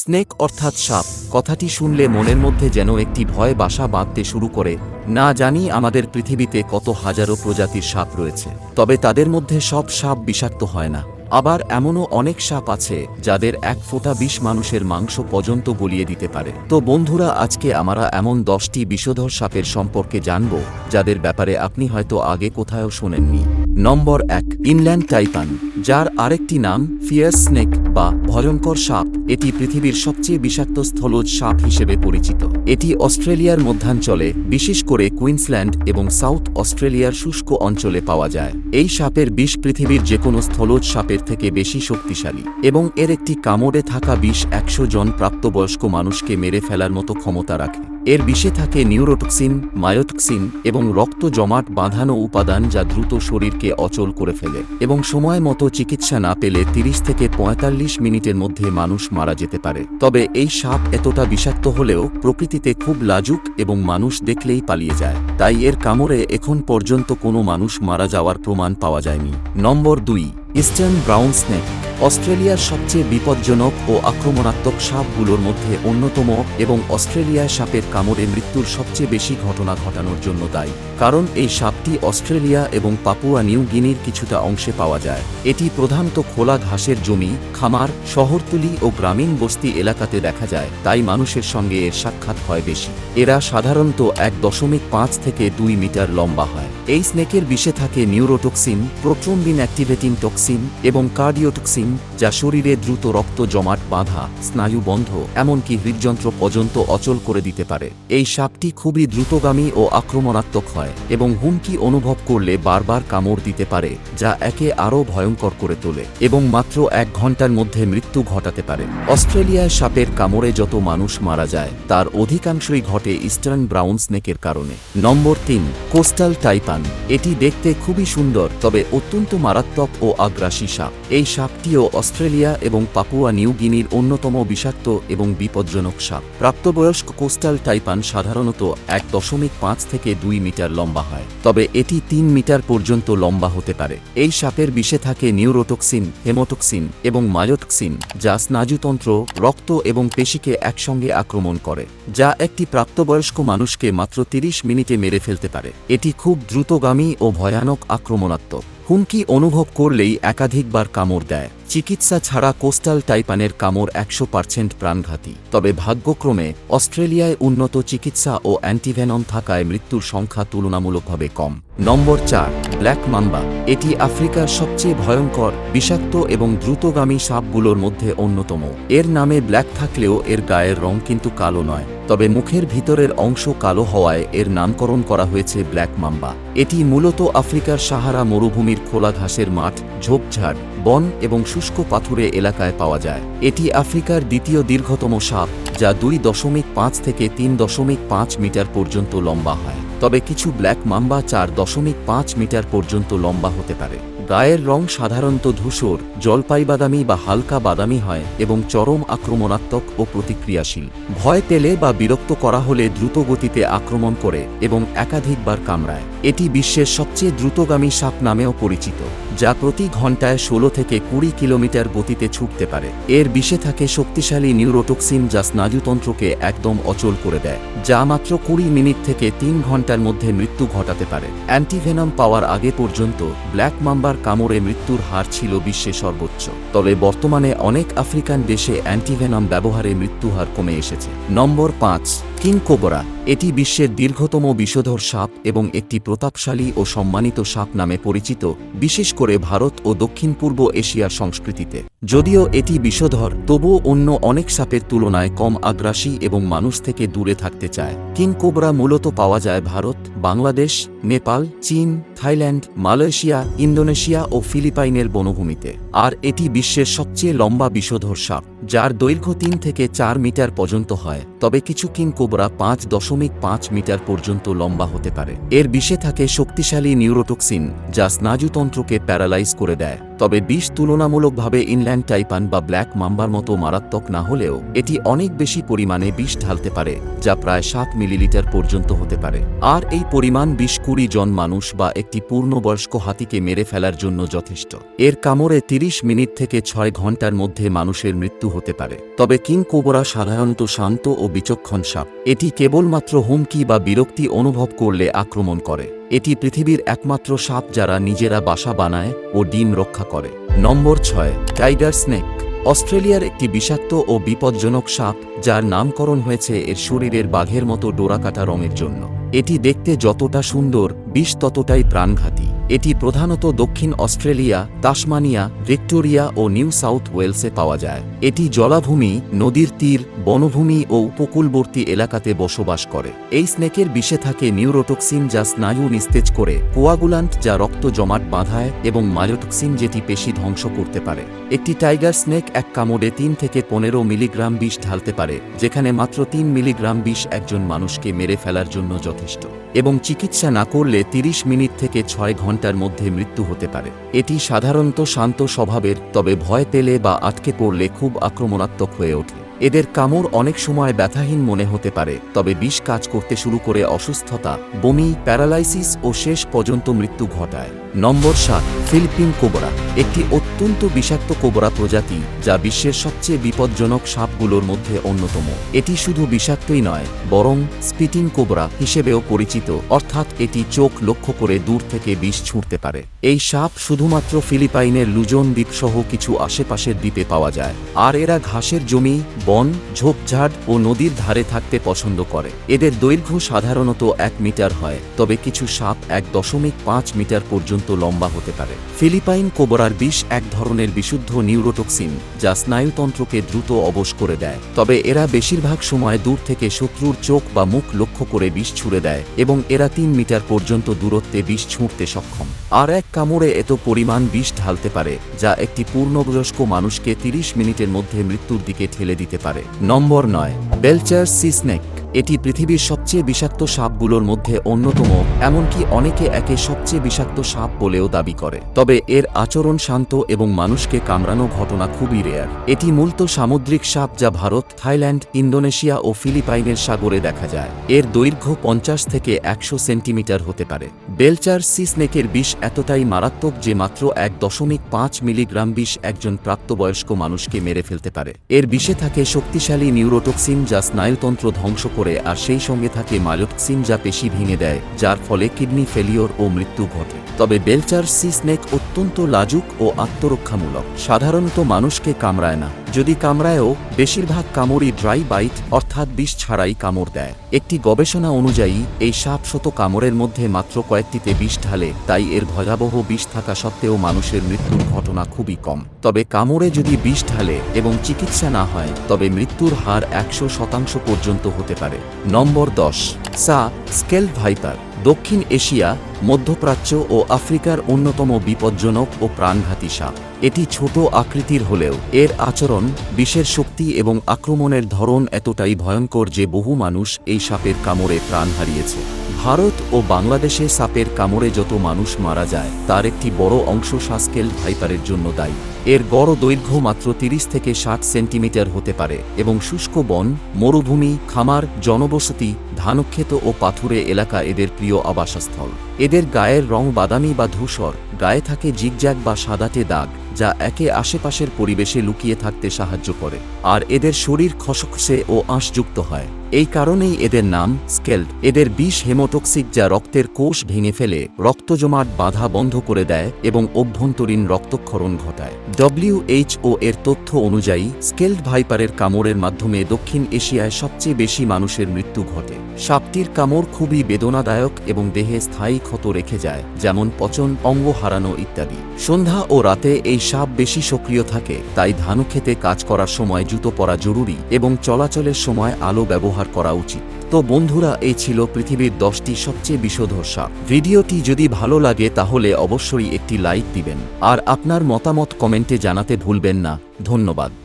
Snake অর্থাৎ সাপ, কথাটি শুনলে মনের মধ্যে যেন একটি ভয় বাসা বাঁধতে শুরু করে, না জানি আমাদের পৃথিবীতে কত হাজারো প্রজাতির সাপ রয়েছে, তবে তাদের মধ্যে সব সাপ বিষাক্ত হয় না। আবার এমনও অনেক সাপ আছে, যাদের এক ফোঁটা বিষ মানুষের মাংস পর্যন্ত গলিয়ে দিতে পারে। তো বন্ধুরা, আজকে আমরা এমন দশটি বিষধর সাপের সম্পর্কে জানব, যাদের ব্যাপারে আপনি হয়তো আগে কোথাও শোনেননি। নম্বর এক, ইনল্যান্ড টাইপান, যার আরেকটি নাম ফিয়ার স্নেক বা ভয়ঙ্কর সাপ। এটি পৃথিবীর সবচেয়ে বিষাক্ত স্থলজ সাপ হিসেবে পরিচিত। এটি অস্ট্রেলিয়ার মধ্যাঞ্চলে, বিশেষ করে কুইন্সল্যান্ড এবং সাউথ অস্ট্রেলিয়ার শুষ্ক অঞ্চলে পাওয়া যায়। এই সাপের বিষ পৃথিবীর যে কোনো স্থলজ সাপের থেকে বেশি শক্তিশালী এবং এর একটি কামড়ে থাকা বিষ একশো জন প্রাপ্তবয়স্ক মানুষকে মেরে ফেলার মতো ক্ষমতা রাখে। এর বিষে থাকে নিউরোটক্সিন, মায়োটক্সিন এবং রক্ত জমাট বাঁধানো উপাদান যা দ্রুত শরীরকে অচল করে ফেলে এবং সময় মতো চিকিৎসা না পেলে তিরিশ থেকে পঁয়তাল্লিশ মিনিটের মধ্যে মানুষ মারা যেতে পারে। তবে এই সাপ এতটা বিষাক্ত হলেও প্রকৃতিতে খুব লাজুক এবং মানুষ দেখলেই পালিয়ে যায়। তাই এর কামড়ে এখন পর্যন্ত কোনো মানুষ মারা যাওয়ার প্রমাণ পাওয়া যায়নি। নম্বর দুই, ইস্টার্ন ব্রাউন স্নেক। অস্ট্রেলিয়ার সবচেয়ে বিপজ্জনক ও আক্রমণাত্মক সাপগুলোর মধ্যে অন্যতম এবং অস্ট্রেলিয়ায় সাপের কামড়ে মৃত্যুর সবচেয়ে বেশি ঘটনা ঘটানোর জন্য দায়ী। কারণ এই সাপটি অস্ট্রেলিয়া এবং পাপুয়া নিউ গিনির কিছুটা অংশে পাওয়া যায়। এটি প্রধানত খোলা ঘাসের জমি, খামার, শহরতলি ও গ্রামীণ বস্তি এলাকাতে দেখা যায়, তাই মানুষের সঙ্গে এর সাক্ষাৎ হয় বেশি। এরা সাধারণত এক দশমিক পাঁচ থেকে দুই মিটার লম্বা হয়। এই স্নেকের বিষে থাকে নিউরোটক্সিন প্রোট্রম্বিন অ্যাক্টিভেটিং টক্সিন এবং কার্ডিওটক্সিন, যা শরীরে দ্রুত রক্ত জমাট, বাঁধা, স্নায়ু বন্ধ, এমনকি হৃদযন্ত্র পর্যন্ত অচল করে দিতে পারে। এই সাপটি খুবই দ্রুতগামী ও আক্রমণাত্মক হয় এবং হুমকি অনুভব করলে বারবার কামড় দিতে পারে, যা একে আরও ভয়ঙ্কর করে তোলে এবং মাত্র এক ঘণ্টার মধ্যে মৃত্যু ঘটাতে পারে। অস্ট্রেলিয়ায় সাপের কামড়ে যত মানুষ মারা যায়, তার অধিকাংশই ঘটে ইস্টার্ন ব্রাউন স্নেকের কারণে। নম্বর তিন, কোস্টাল টাইপান। এটি দেখতে খুবই সুন্দর, তবে অত্যন্ত মারাত্মক ও আগ্রাসী সাপ। এই সাপটিও অস্ট্রেলিয়া এবং পাপুয়া নিউ গিনির অন্যতম বিষাক্ত এবং বিপজ্জনক সাপ। প্রাপ্তবয়স্ক কোস্টাল টাইপান সাধারণত এক দশমিক পাঁচ থেকে দুই মিটার লম্বা হয়, তবে এটি তিন মিটার পর্যন্ত লম্বা হতে পারে। এই সাপের বিষে থাকে নিউরোটক্সিন, হেমোটক্সিন এবং মায়োটক্সিন, যা স্নায়ুতন্ত্র, রক্ত এবং পেশিকে একসঙ্গে আক্রমণ করে, যা একটি প্রাপ্তবয়স্ক মানুষকে মাত্র তিরিশ মিনিটে মেরে ফেলতে পারে। এটি খুব দ্রুতগামী ও ভয়ানক আক্রমণাত্মক হুমকি অনুভব করলেই একাধিকবার কামড় দেয়। চিকিৎসা ছাড়া কোস্টাল টাইপানের কামড় একশো পার্সেন্ট প্রাণঘাতী। তবে ভাগ্যক্রমে অস্ট্রেলিয়ায় উন্নত চিকিৎসা ও অ্যান্টিভেনম থাকায় মৃত্যুর সংখ্যা তুলনামূলকভাবে কম। নম্বর চার, ব্ল্যাক মাম্বা। এটি আফ্রিকার সবচেয়ে ভয়ঙ্কর, বিষাক্ত এবং দ্রুতগামী সাপগুলোর মধ্যে অন্যতম। এর নামে ব্ল্যাক থাকলেও এর গায়ের রং কিন্তু কালো নয়। তবে মুখের ভিতরের অংশ কালো হওয়ায় এর নামকরণ করা হয়েছে ব্ল্যাক মাম্বা। এটি মূলত আফ্রিকার সাহারা মরুভূমির খোলা ঘাসের মাঠ, ঝোপঝাড়, বন এবং শুষ্ক পাথুরে এলাকায় পাওয়া যায়। এটি আফ্রিকার দ্বিতীয় দীর্ঘতম সাপ, যা দুই দশমিক পাঁচ থেকে তিন দশমিক পাঁচ মিটার পর্যন্ত লম্বা হয়। তবে কিছু ব্ল্যাক মাম্বা চার দশমিক পাঁচ মিটার পর্যন্ত লম্বা হতে পারে। গায়ের রং সাধারণত ধূসর জলপাই বাদামি বা হালকা বাদামি হয় এবং চরম আক্রমণাত্মক ও প্রতিক্রিয়াশীল। ভয় পেলে বা বিরক্ত করা হলে দ্রুত গতিতে আক্রমণ করে এবং একাধিকবার কামড়ায়। এটি বিশ্বের সবচেয়ে দ্রুতগামী সাপ নামেও পরিচিত। যা প্রতি ঘন্টায় ষোলো থেকে কুড়ি কিলোমিটার গতিতে ছুটতে পারে। এর বিষে থাকে শক্তিশালী নিউরোটক্সিন যা স্নায়ুতন্ত্রকে একদম অচল করে দেয়, যা মাত্র কুড়ি মিনিট থেকে তিন ঘণ্টার মধ্যে মৃত্যু ঘটাতে পারে। অ্যান্টিভেনম পাওয়ার আগে পর্যন্ত ব্ল্যাক মাম্বার কামড়ে মৃত্যুর হার ছিল বিশ্বে সর্বোচ্চ। তবে বর্তমানে অনেক আফ্রিকান দেশে অ্যান্টিভেনম ব্যবহারে মৃত্যুহার কমে এসেছে। নম্বর পাঁচ কিং কোবরা এটি বিশ্বের দীর্ঘতম বিষধর সাপ এবং একটি প্রতাপশালী ও সম্মানিত সাপ নামে পরিচিত, বিশেষ করে ভারত ও দক্ষিণ পূর্ব এশিয়ার সংস্কৃতিতে। যদিও এটি বিষধর, তবুও অন্য অনেক সাপের তুলনায় কম আগ্রাসী এবং মানুষ থেকে দূরে থাকতে চায়। কিং কোবরা মূলত পাওয়া যায় ভারত, বাংলাদেশ, নেপাল, চীন থাইল্যান্ড, মালয়েশিয়া, ইন্দোনেশিয়া ও ফিলিপাইনের বনভূমিতে। আর এটি বিশ্বের সবচেয়ে লম্বা বিষধর সাপ, যার দৈর্ঘ্য তিন থেকে চার মিটার পর্যন্ত হয়, তবে কিছু কিং কোবরা পাঁচ দশমিক পাঁচ মিটার পর্যন্ত লম্বা হতে পারে। এর বিষে থাকে শক্তিশালী নিউরোটক্সিন, যা স্নায়ুতন্ত্রকে প্যারালাইজ করে দেয়। তবে বিষ তুলনামূলকভাবে ইনল্যান্ড টাইপান বা ব্ল্যাক মাম্বার মতো মারাত্মক না হলেও এটি অনেক বেশি পরিমাণে বিষ ঢালতে পারে, যা প্রায় সাত মিলিলিটার পর্যন্ত হতে পারে। আর এই পরিমাণ বিষ কুড়ি জন মানুষ বা একটি পূর্ণবয়স্ক হাতিকে মেরে ফেলার জন্য যথেষ্ট। এর কামড়ে তিরিশ মিনিট থেকে ছয় ঘণ্টার মধ্যে মানুষের মৃত্যু হতে পারে। তবে কিং কোবরা সাধারণত শান্ত ও বিচক্ষণ সাপ। এটি কেবলমাত্র হুমকি বা বিরক্তি অনুভব করলে আক্রমণ করে। এটি পৃথিবীর একমাত্র সাপ যারা নিজেরা বাসা বানায় ও ডিম রক্ষা করে। নম্বর ছয়, টাইগার স্নেক। অস্ট্রেলিয়ার একটি বিষাক্ত ও বিপজ্জনক সাপ, যার নামকরণ হয়েছে এর শরীরের বাঘের মতো ডোরাকাটা রঙের জন্য। এটি দেখতে যতটা সুন্দর, বিষ ততটাই প্রাণঘাতী। এটি প্রধানত দক্ষিণ অস্ট্রেলিয়া, তাসমানিয়া, ভিক্টোরিয়া ও নিউ সাউথ ওয়েলসে পাওয়া যায়। এটি জলাভূমি, নদীর তীর, বনভূমি ও উপকূলবর্তী এলাকাতে বসবাস করে। এই স্নেকের বিষে থাকে নিউরোটক্সিন যা স্নায়ু নিস্তেজ করে, কোয়াগুলান্ট যা রক্ত জমাট বাঁধায় এবং মায়োটক্সিন যেটি পেশি ধ্বংস করতে পারে। একটি টাইগার স্নেক এক কামড়ে তিন থেকে পনেরো মিলিগ্রাম বিষ ঢালতে পারে, যেখানে মাত্র তিন মিলিগ্রাম বিষ একজন মানুষকে মেরে ফেলার জন্য যথেষ্ট। এবং চিকিৎসা না করলে তিরিশ মিনিট থেকে ছয় ঘণ্টার মধ্যে মৃত্যু হতে পারে। এটি সাধারণত শান্ত স্বভাবের, তবে ভয় পেলে বা আটকে পড়লে খুব আক্রমণাত্মক হয়ে ওঠে। এদের কামড় অনেক সময় ব্যথাহীন মনে হতে পারে, তবে বিষ কাজ করতে শুরু করে অসুস্থতা, বমি, প্যারালাইসিস ও শেষ পর্যন্ত মৃত্যু ঘটায়। নম্বর সাত, ফিলিপিন কোবরা, একটি অত্যন্ত বিষাক্ত কোবরা প্রজাতি যা বিশ্বের সবচেয়ে বিপজ্জনক সাপগুলোর মধ্যে অন্যতম। এটি শুধু বিষাক্তই নয়, বরং স্পিটিং কোবরা হিসেবেও পরিচিত, অর্থাৎ এটি চোখ লক্ষ্য করে দূর থেকে বিষ ছুঁড়তে পারে। এই সাপ শুধুমাত্র ফিলিপাইনের লুজন দ্বীপসহ কিছু আশেপাশের দ্বীপে পাওয়া যায়, আর এরা ঘাসের জমি, বন, ঝোপঝাড় ও নদীর ধারে থাকতে পছন্দ করে। এদের দৈর্ঘ্য সাধারণত এক মিটার হয়, তবে কিছু সাপ এক দশমিক পাঁচ মিটার পর্যন্ত লম্বা হতে পারে। ফিলিপাইন কোবরার বিষ এক ধরনের বিশুদ্ধ নিউরোটক্সিন, যা স্নায়ুতন্ত্রকে দ্রুত অবশ করে দেয়। তবে এরা বেশিরভাগ সময় দূর থেকে শত্রুর চোখ বা মুখ লক্ষ্য করে বিষ ছুড়ে দেয় এবং এরা তিন মিটার পর্যন্ত দূরত্বে বিষ ছুঁড়তে সক্ষম। আর এক কামড়ে এত পরিমাণ বিষ ঢালতে পারে, যা একটি পূর্ণবয়স্ক মানুষকে তিরিশ মিনিটের মধ্যে মৃত্যুর দিকে ঠেলে দিতে পারে। নম্বর নয়, বেলচার সি স্নেক। এটি পৃথিবীর সবচেয়ে বিষাক্ত সাপগুলোর মধ্যে অন্যতম, এমনকি অনেকে একে সবচেয়ে বিষাক্ত সাপ বলেও দাবি করে। তবে এর আচরণ শান্ত এবং মানুষকে কামড়ানো ঘটনা খুবই রেয়ার। এটি মূলত সামুদ্রিক সাপ যা ভারত, থাইল্যান্ড, ইন্দোনেশিয়া ও ফিলিপাইনের সাগরে দেখা যায়। এর দৈর্ঘ্য পঞ্চাশ থেকে একশো সেন্টিমিটার হতে পারে। বেলচার সি স্নেকের বিষ এতটাই মারাত্মক যে মাত্র এক দশমিক পাঁচ মিলিগ্রাম বিষ একজন প্রাপ্তবয়স্ক মানুষকে মেরে ফেলতে পারে। এর বিষে থাকে শক্তিশালী নিউরোটক্সিন যা স্নায়ুতন্ত্র ধ্বংস করে আর সেই সঙ্গে থাকে মায়োক্সিন যা পেশি ভেঙে দেয়, যার ফলে কিডনি ফেলিওর ও মৃত্যু ঘটে। তবে বেলচার সি স্নেক অত্যন্ত লাজুক ও আত্মরক্ষামূলক। সাধারণত মানুষকে কামড়ায় না। যদি কামড়ায়ও বেশিরভাগ কামড়ই ড্রাই বাইট, অর্থাৎ বিষ ছাড়াই কামড় দেয়। একটি গবেষণা অনুযায়ী, এই সাপ শত কামড়ের মধ্যে মাত্র কয়েকটিতে বিষ ঢালে, তাই এর ভয়াবহ বিষ থাকা সত্ত্বেও মানুষের মৃত্যুর ঘটনা খুবই কম। তবে কামড়ে যদি বিষ ঢালে এবং চিকিৎসা না হয়, তবে মৃত্যুর হার একশো শতাংশ পর্যন্ত হতে পারে। নম্বর দশ, সা, স্কেল ভাইপার। দক্ষিণ এশিয়া, মধ্যপ্রাচ্য ও আফ্রিকার অন্যতম বিপজ্জনক ও প্রাণঘাতী সাপ। এটি ছোট আকৃতির হলেও এর আচরণ, বিষের শক্তি এবং আক্রমণের ধরন এতটাই ভয়ঙ্কর যে বহু মানুষ এই সাপের কামড়ে প্রাণ হারিয়েছে। ভারত ও বাংলাদেশে সাপের কামড়ে যত মানুষ মারা যায়, তার একটি বড় অংশ সাসকেল ভাইপারের জন্য দায়ী। এর গড় দৈর্ঘ্য মাত্র তিরিশ থেকে ষাট সেন্টিমিটার হতে পারে এবং শুষ্ক বন, মরুভূমি, খামার, জনবসতি, ধানক্ষেত ও পাথুরে এলাকা এদের প্রিয় আবাসস্থল। এদের গায়ের রং বাদামি বা ধূসর, গায়ে থাকে জিগজ্যাগ বা সাদাটে দাগ, যা একে আশেপাশের পরিবেশে লুকিয়ে থাকতে সাহায্য করে। আর এদের শরীর খসখসে ও আঁশযুক্ত হয়। এই কারণেই এদের নাম স্কেল্ড এদের বিষ হেমোটক্সিক যা রক্তের কোষ ভেঙে ফেলে রক্ত জমাট বাধা বন্ধ করে দেয় এবং অভ্যন্তরীণ রক্তক্ষরণ ঘটায়। ডব্লিউএইচও এর তথ্য অনুযায়ী স্কেল্ড ভাইপারের কামড়ের মাধ্যমে দক্ষিণ এশিয়ায় সবচেয়ে বেশি মানুষের মৃত্যু ঘটে। সাপটির কামড় খুবই বেদনাদায়ক এবং দেহে স্থায়ী ক্ষত রেখে যায়, যেমন পচন, অঙ্গ হারানো ইত্যাদি। সন্ধ্যা ও রাতে এই সাপ বেশি সক্রিয় থাকে, তাই ধানু খেতে কাজ করার সময় জুতো পরা জরুরি এবং চলাচলের সময় আলো ব্যবহার করা উচিত। তো বন্ধুরা এই ছিল পৃথিবীর দশটি সবচেয়ে বিষধর সাপ ভিডিওটি যদি ভালো লাগে, তাহলে অবশ্যই একটি লাইক দিবেন। আর আপনার মতামত কমেন্টে জানাতে ভুলবেন না। ধন্যবাদ।